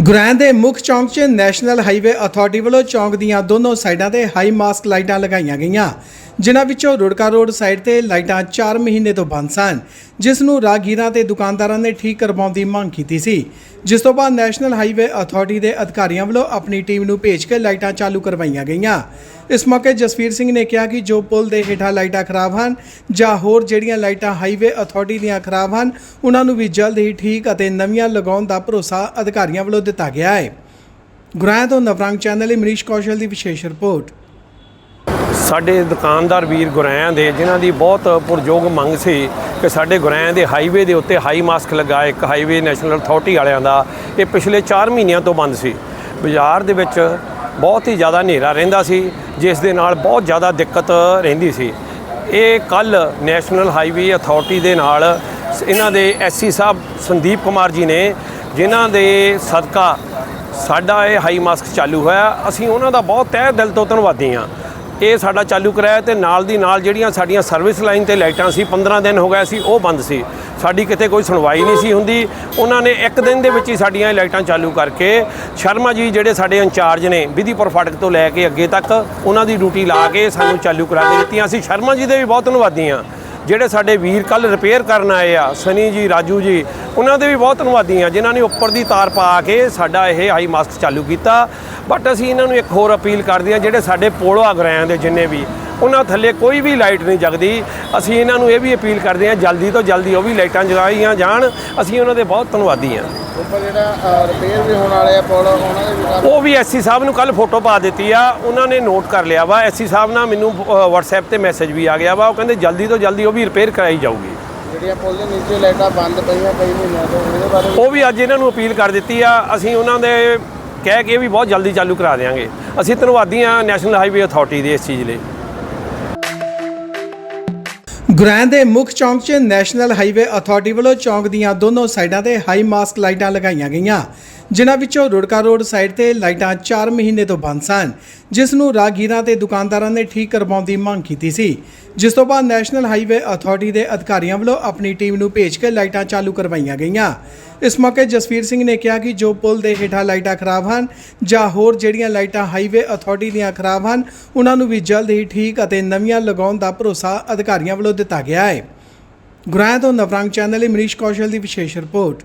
ਗੁਰੈਣ ਦੇ ਮੁੱਖ ਚੌਂਕ 'ਚ ਨੈਸ਼ਨਲ ਹਾਈਵੇ ਅਥਾਰਟੀ ਵੱਲੋਂ ਚੌਂਕ ਦੀਆਂ ਦੋਨੋਂ ਸਾਈਡਾਂ ਤੇ ਹਾਈ ਮਾਸਕ ਲਾਈਟਾਂ ਲਗਾਈਆਂ ਗਈਆਂ। ਜਿਨ੍ਹਾਂ ਵਿੱਚੋਂ ਰੁੜਕਾ ਰੋਡ ਸਾਈਡ ਤੇ ਲਾਈਟਾਂ 4 ਮਹੀਨੇ ਤੋਂ ਬੰਦ ਸਨ, ਜਿਸ ਨੂੰ ਰਾਹਗੀਰਾਂ ਤੇ ਦੁਕਾਨਦਾਰਾਂ ਨੇ ਠੀਕ ਕਰਵਾਉਣ ਦੀ ਮੰਗ ਕੀਤੀ ਸੀ। ਜਿਸ ਤੋਂ ਬਾਅਦ ਨੈਸ਼ਨਲ ਹਾਈਵੇ ਅਥਾਰਟੀ ਦੇ ਅਧਿਕਾਰੀਆਂ ਵੱਲੋਂ ਆਪਣੀ ਟੀਮ ਨੂੰ ਭੇਜ ਕੇ ਲਾਈਟਾਂ ਚਾਲੂ ਕਰਵਾਈਆਂ ਗਈਆਂ। ਇਸ ਮੌਕੇ ਜਸਵੀਰ ਸਿੰਘ ਨੇ ਕਿਹਾ ਕਿ ਜੋ ਪੁਲ ਦੇ ਹੇਠਾਂ ਲਾਈਟਾਂ ਖਰਾਬ ਹਨ ਜਾਂ ਹੋਰ ਜਿਹੜੀਆਂ ਲਾਈਟਾਂ ਹਾਈਵੇ ਅਥਾਰਟੀ ਦੀਆਂ ਖਰਾਬ ਹਨ, ਉਹਨਾਂ ਨੂੰ ਵੀ ਜਲਦ ਹੀ ਠੀਕ ਅਤੇ ਨਵੀਆਂ ਲਗਾਉਣ ਦਾ ਭਰੋਸਾ ਅਧਿਕਾਰੀਆਂ ਵੱਲੋਂ ਦਿੱਤਾ ਗਿਆ ਹੈ। ਗੁਰਾਂ ਤੋਂ ਨਵਰੰਗ ਚੈਨਲ ਲਈ ਮਨੀਸ਼ ਕੌਸ਼ਲ ਦੀ ਵਿਸ਼ੇਸ਼ ਰਿਪੋਰਟ। ਸਾਡੇ ਦੁਕਾਨਦਾਰ ਵੀਰ ਗੁਰੈਆਂ ਦੇ, ਜਿਨ੍ਹਾਂ ਦੀ ਬਹੁਤ ਪੁਰਜੋਗ ਮੰਗ ਸੀ ਕਿ ਸਾਡੇ ਗੁਰੈਆਂ ਦੇ ਹਾਈਵੇ ਦੇ ਉੱਤੇ ਹਾਈ ਮਾਸਕ ਲਗਾਏ, ਇੱਕ ਹਾਈਵੇ ਨੈਸ਼ਨਲ ਅਥਾਰਟੀ ਵਾਲਿਆਂ ਦਾ। ਇਹ ਪਿਛਲੇ 4 ਮਹੀਨਿਆਂ ਤੋਂ ਬੰਦ ਸੀ। ਬਾਜ਼ਾਰ ਦੇ ਵਿੱਚ ਬਹੁਤ ਹੀ ਜ਼ਿਆਦਾ ਹਨੇਰਾ ਰਹਿੰਦਾ ਸੀ, ਜਿਸ ਦੇ ਨਾਲ ਬਹੁਤ ਜ਼ਿਆਦਾ ਦਿੱਕਤ ਰਹਿੰਦੀ ਸੀ। ਇਹ ਕੱਲ ਨੈਸ਼ਨਲ ਹਾਈਵੇ ਅਥਾਰਟੀ ਦੇ ਨਾਲ ਇਹਨਾਂ ਦੇ ਐਸਸੀ ਸਾਹਿਬ ਸੰਦੀਪ ਕੁਮਾਰ ਜੀ ਨੇ, ਜਿਨ੍ਹਾਂ ਦੇ ਸਦਕਾ ਸਾਡਾ ਇਹ ਹਾਈ ਮਾਸਕ ਚਾਲੂ ਹੋਇਆ। ਅਸੀਂ ਉਹਨਾਂ ਦਾ ਬਹੁਤ ਤਹਿ ਦਿਲ ਤੋਂ ਧੰਨਵਾਦੀ ਹਾਂ। ਇਹ ਸਾਡਾ ਚਾਲੂ ਕਰਾਇਆ ਤੇ ਨਾਲ ਦੀ ਨਾਲ ਜਿਹੜੀਆਂ ਸਾਡੀਆਂ ਸਰਵਿਸ ਲਾਈਨ ਤੇ ਲਾਈਟਾਂ ਸੀ 15 ਦਿਨ ਹੋ ਗਏ ਸੀ, ਉਹ ਬੰਦ ਸੀ। ਸਾਡੀ ਕਿਤੇ ਕੋਈ ਸੁਣਵਾਈ ਨਹੀਂ ਸੀ ਹੁੰਦੀ। ਉਹਨਾਂ ਨੇ ਇੱਕ ਦਿਨ ਦੇ ਵਿੱਚ ਹੀ ਸਾਡੀਆਂ ਇਹ ਲਾਈਟਾਂ ਚਾਲੂ ਕਰਕੇ ਸ਼ਰਮਾ ਜੀ ਜਿਹੜੇ ਸਾਡੇ ਇੰਚਾਰਜ ਨੇ, ਵਿਧੀਪੁਰ ਫਾਟਕ ਤੋਂ ਲੈ ਕੇ ਅੱਗੇ ਤੱਕ, ਉਹਨਾਂ ਦੀ ਡਿਊਟੀ ਲਾ ਕੇ ਸਾਨੂੰ ਚਾਲੂ ਕਰਾ ਕੇ ਦਿੱਤੀਆਂ ਅਸੀਂ ਸ਼ਰਮਾ ਜੀ ਦੇ ਵੀ ਬਹੁਤ ਧੰਨਵਾਦੀ ਹਾਂ ਜਿਹੜੇ ਸਾਡੇ ਵੀਰ ਕੱਲ ਰਿਪੇਅਰ ਕਰਨ ਆਏ ਆ, ਸਨੀ ਜੀ, ਰਾਜੂ ਜੀ, ਉਹਨਾਂ ਦੇ ਵੀ ਬਹੁਤ ਧੰਨਵਾਦੀ ਆ, ਜਿਨ੍ਹਾਂ ਨੇ ਉੱਪਰ ਦੀ ਤਾਰ ਪਾ ਕੇ ਸਾਡਾ ਇਹ ਹਾਈ ਮਾਸਕ ਚਾਲੂ ਕੀਤਾ। ਬਟ ਅਸੀਂ ਇਹਨਾਂ ਨੂੰ ਇੱਕ ਹੋਰ ਅਪੀਲ ਕਰਦੇ ਆ, ਜਿਹੜੇ ਸਾਡੇ ਪੋਲੋ ਆਗਰਿਆਂ ਦੇ ਜਿੰਨੇ ਵੀ, ਉਹਨਾਂ ਥੱਲੇ ਕੋਈ ਵੀ ਲਾਈਟ ਨਹੀਂ ਜਗਦੀ। ਅਸੀਂ ਇਹਨਾਂ ਨੂੰ ਇਹ ਵੀ ਅਪੀਲ ਕਰਦੇ ਆ, ਜਲਦੀ ਤੋਂ ਜਲਦੀ ਉਹ ਵੀ ਲਾਈਟਾਂ ਜਗਾਈਆਂ ਜਾਣ। ਅਸੀਂ ਉਹਨਾਂ ਦੇ ਬਹੁਤ ਧੰਨਵਾਦੀ ਆ। ਉੱਪਰ ਜਿਹੜਾ ਰਿਪੇਅਰ ਵੀ ਹੋਣ ਵਾਲੇ ਆ ਪੁਲ ਉਹਨਾਂ ਦੇ ਵੀ ਕੰਮ ਉਹ ਵੀ ਐਸਸੀ ਸਾਹਿਬ ਨੂੰ ਕੱਲ ਫੋਟੋ ਪਾ ਦਿੱਤੀ ਆ ਉਹਨਾਂ ਨੇ ਨੋਟ ਕਰ ਲਿਆ ਵਾ। ਐਸਸੀ ਸਾਹਿਬ ਨਾਲ ਮੈਨੂੰ WhatsApp ਤੇ ਮੈਸੇਜ ਵੀ ਆ ਗਿਆ ਵਾ। ਉਹ ਕਹਿੰਦੇ ਜਲਦੀ ਤੋਂ ਜਲਦੀ ਉਹ ਵੀ ਰਿਪੇਅਰ ਕਰਾਈ ਜਾਊਗੀ। ਜਿਹੜੀਆਂ ਪੁਲ ਦੇ ਨੀਚੇ ਲਾਈਟਾਂ ਬੰਦ ਪਈਆਂ ਕਈ ਮਹੀਨਿਆਂ ਤੋਂ ਉਹਦੇ ਬਾਰੇ ਉਹ ਵੀ ਅੱਜ ਇਹਨਾਂ ਨੂੰ ਅਪੀਲ ਕਰ ਦਿੱਤੀ ਆ ਅਸੀਂ ਉਹਨਾਂ ਦੇ ਕਹਿ ਕੇ ਵੀ ਬਹੁਤ ਜਲਦੀ ਚਾਲੂ ਕਰਾ ਦੇਵਾਂਗੇ ਅਸੀਂ ਧੰਨਵਾਦੀ ਆ ਨੈਸ਼ਨਲ ਹਾਈਵੇ ਅਥਾਰਟੀ ਦੇ ਇਸ ਚੀਜ਼ ਲਈ। ਗੁਰੈਣ ਦੇ ਮੁੱਖ ਚੌਂਕ 'ਚ ਨੈਸ਼ਨਲ ਹਾਈਵੇ ਅਥਾਰਟੀ ਵੱਲੋਂ ਚੌਂਕ ਦੀਆਂ ਦੋਨੋਂ ਸਾਈਡਾਂ ਤੇ ਹਾਈ ਮਾਸਕ ਲਾਈਟਾਂ ਲਗਾਈਆਂ ਗਈਆਂ। ਜਿਨ੍ਹਾਂ ਵਿੱਚੋਂ ਰੁੜਕਾ ਰੋਡ ਸਾਈਡ ਤੇ ਲਾਈਟਾਂ 4 ਮਹੀਨੇ ਤੋਂ ਬੰਦ ਸਨ, ਜਿਸ ਨੂੰ ਰਾਹਗੀਰਾਂ ਤੇ ਦੁਕਾਨਦਾਰਾਂ ਨੇ ਠੀਕ ਕਰਵਾਉਣ ਦੀ ਮੰਗ ਕੀਤੀ ਸੀ। ਜਿਸ ਤੋਂ ਬਾਅਦ ਨੈਸ਼ਨਲ ਹਾਈਵੇ ਅਥਾਰਟੀ ਦੇ ਅਧਿਕਾਰੀਆਂ ਵੱਲੋਂ ਆਪਣੀ ਟੀਮ ਨੂੰ ਭੇਜ ਕੇ ਲਾਈਟਾਂ ਚਾਲੂ ਕਰਵਾਈਆਂ ਗਈਆਂ। ਇਸ ਮੌਕੇ ਜਸਵੀਰ ਸਿੰਘ ਨੇ ਕਿਹਾ ਕਿ ਜੋ ਪੁਲ ਦੇ ਹੇਠਾਂ ਲਾਈਟਾਂ ਖਰਾਬ ਹਨ ਜਾਂ ਹੋਰ ਜਿਹੜੀਆਂ ਲਾਈਟਾਂ ਹਾਈਵੇ ਅਥਾਰਟੀ ਦੀਆਂ ਖਰਾਬ ਹਨ, ਉਹਨਾਂ ਨੂੰ ਵੀ ਜਲਦ ਹੀ ਠੀਕ ਅਤੇ ਨਵੀਆਂ ਲਗਾਉਣ ਦਾ ਭਰੋਸਾ ਅਧਿਕਾਰੀਆਂ ਵੱਲੋਂ ਦਿੱਤਾ ਗਿਆ ਹੈ। ਗੁਰਾਂ ਤੋਂ ਨਵਰੰਗ ਚੈਨਲ ਲਈ ਮਨੀਸ਼ ਕੌਸ਼ਲ ਦੀ ਵਿਸ਼ੇਸ਼ ਰਿਪੋਰਟ।